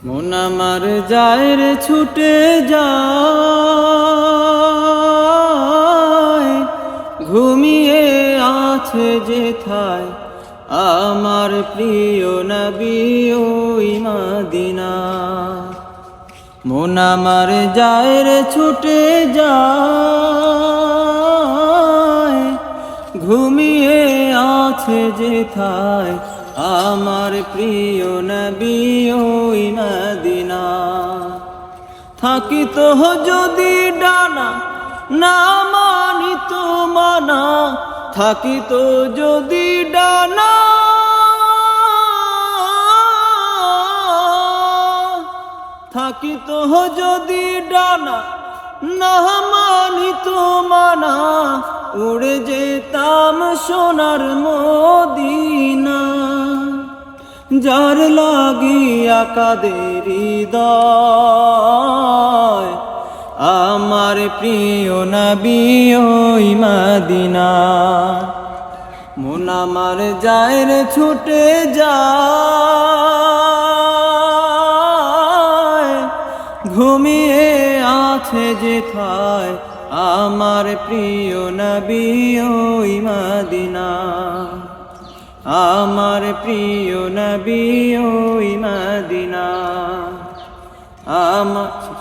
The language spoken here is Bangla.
মন আমার যায় রে ছুটে যায়, ঘুমিয়ে আছে যেথায় আমার প্রিয় নবী ওই মাদিনা। মন আমার যায় রে ছুটে যায়, ঘুমিয়ে আছে যেথায় আমার প্রিয় নবী ওই মদিনা। থাকিত যদি ডানা না তো মানা, থাকিত যদি ডানা থাকিত যদি ডানা না মানা উড়ে যেতাম সোনার মদিনা, যার লাগিয়া কাদের হৃদয়, আমার প্রিয় নবী ওই মাদিনা। মন আমার যায় রে ছুটে যায়, ঘুমিয়ে আছে যেথায় আমার প্রিয় নবী ওই মাদিনা। আমার প্রিয় নবী ওই মদিনা। আমার